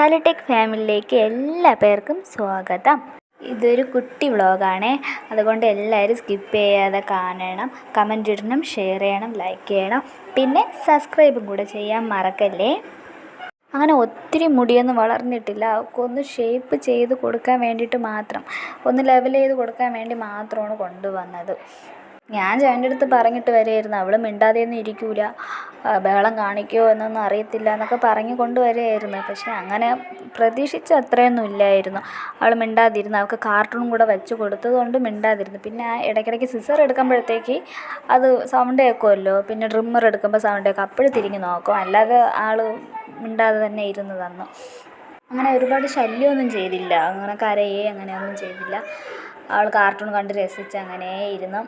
Masala tech ഫാമിലിയിലേക്ക് എല്ലാ പേർക്കും സ്വാഗതം. ഇതൊരു കുട്ടി വ്ളോഗാണേ. അതുകൊണ്ട് എല്ലാവരും സ്കിപ്പ് ചെയ്യാതെ കാണണം കമന്റ് ഇടണം ഷെയർ ചെയ്യണം ലൈക്ക് ചെയ്യണം. പിന്നെ സബ്സ്ക്രൈബും കൂടെ ചെയ്യാൻ മറക്കല്ലേ? അങ്ങനെ ഒത്തിരി മുടിയൊന്നും വളർന്നിട്ടില്ല. ഒന്ന് ഷേപ്പ് ചെയ്ത് കൊടുക്കാൻ വേണ്ടിയിട്ട് മാത്രം ഒന്ന് ലെവൽ ചെയ്ത് കൊടുക്കാൻ വേണ്ടി മാത്രമാണ് കൊണ്ടുവന്നത്. ഞാൻ ചേട്ടന്റെ അടുത്ത് പറഞ്ഞിട്ട് വരികയായിരുന്നു. അവൾ മിണ്ടാതെയൊന്നും ഇരിക്കില്ല ബഹളം കാണിക്കുമോ എന്നൊന്നും അറിയത്തില്ല എന്നൊക്കെ പറഞ്ഞ് കൊണ്ട് പക്ഷെ പക്ഷേ അങ്ങനെ പ്രതീക്ഷിച്ച അത്രയൊന്നും ഇല്ലായിരുന്നു. അവൾ മിണ്ടാതിരുന്നു. അവൾക്ക് കാർട്ടൂൺ കൂടെ വെച്ച് കൊടുത്തതുകൊണ്ട് മിണ്ടാതിരുന്നു. പിന്നെ ഇടയ്ക്കിടയ്ക്ക് സിസർ എടുക്കുമ്പോഴത്തേക്ക് അത് സൗണ്ട് കേൾക്കുമല്ലോ. പിന്നെ ഡ്രിമ്മർ എടുക്കുമ്പോൾ സൗണ്ട് കേൾക്കും. അപ്പോഴും തിരിഞ്ഞ് നോക്കും. അല്ലാതെ ആൾ മിണ്ടാതെ തന്നെ ഇരുന്ന് തന്നു. അങ്ങനെ ഒരുപാട് ശല്യമൊന്നും ചെയ്തില്ല. അങ്ങനെ കരയേ അങ്ങനെയൊന്നും ചെയ്തില്ല. അവൾ കാർട്ടൂൺ കണ്ട് രസിച്ച് അങ്ങനെ ഇരുന്നു.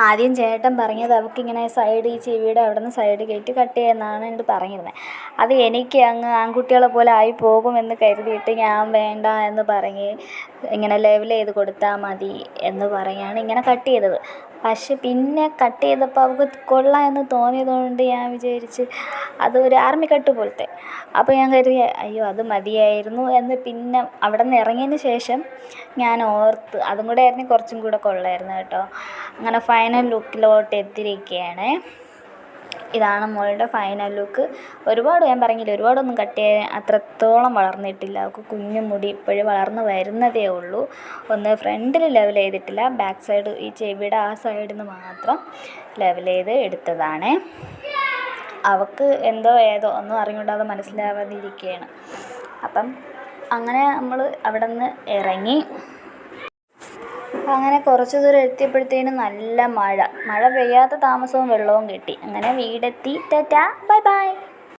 ആദ്യം ചേട്ടൻ പറഞ്ഞത് അവൾക്കിങ്ങനെ സൈഡ് ഈ ചെവിയുടെ അവിടെ നിന്ന് സൈഡ് കയറ്റി കട്ട് ചെയ്യുന്നതാണ് എന്നോട് പറഞ്ഞിരുന്നത് അത് എനിക്ക് അങ്ങ് ആൺകുട്ടികളെ പോലെ ആയി പോകുമെന്ന് കരുതിയിട്ട് ഞാൻ വേണ്ട എന്ന് പറഞ്ഞ് ഇങ്ങനെ ലെവൽ ചെയ്ത് കൊടുത്താൽ മതി എന്ന് പറഞ്ഞാണ് ഇങ്ങനെ കട്ട് ചെയ്തത്. പക്ഷെ പിന്നെ കട്ട് ചെയ്തപ്പോൾ അവൾക്ക് കൊള്ളാം എന്ന് തോന്നിയത് കൊണ്ട് ഞാൻ വിചാരിച്ച് അത് ഒരു ആർമി കട്ട് പോലത്തെ. അപ്പോൾ ഞാൻ കരുതി അയ്യോ അത് മതിയായിരുന്നു. എന്ന് പിന്നെ അവിടെ നിന്ന് ഇറങ്ങിയതിന് ശേഷം ഞാൻ ഓർത്ത് അതും കൂടെ ആയിരുന്നെങ്കിൽ കുറച്ചും കൂടെ കൊള്ളായിരുന്നു കേട്ടോ. അങ്ങനെ ഫൈനൽ ലുക്കിലോട്ട് എത്തിയിരിക്കുകയാണ്. ഇതാണ് മോളുടെ ഫൈനൽ ലുക്ക് ഒരുപാട് ഞാൻ പറഞ്ഞില്ല ഒരുപാടൊന്നും കട്ട് ചെയ്യാൻ അത്രത്തോളം വളർന്നിട്ടില്ല. അവൾക്ക് കുഞ്ഞു മുടി ഇപ്പോഴും വളർന്നു വരുന്നതേ ഉള്ളൂ. ഒന്ന് ഫ്രണ്ടിൽ ലെവൽ ചെയ്തിട്ടില്ല ബാക്ക് സൈഡ് ഈ ചെവിയുടെ ആ സൈഡിൽ നിന്ന് മാത്രം ലെവൽ ചെയ്ത് എടുത്തതാണ്. അവൾക്ക് എന്തോ ഏതോ ഒന്നും അറിഞ്ഞുകൂടാതെ മനസ്സിലാവാതിരിക്കുകയാണ്. അപ്പം അങ്ങനെ നമ്മൾ അവിടെ നിന്ന് ഇറങ്ങി. അങ്ങനെ കുറച്ച് ദൂരം എത്തിയപ്പോഴത്തേനും നല്ല മഴ. മഴ പെയ്യാത്ത താമസവും വെള്ളവും കിട്ടി. അങ്ങനെ വീടെത്തി. ടാറ്റാ. Bye bye.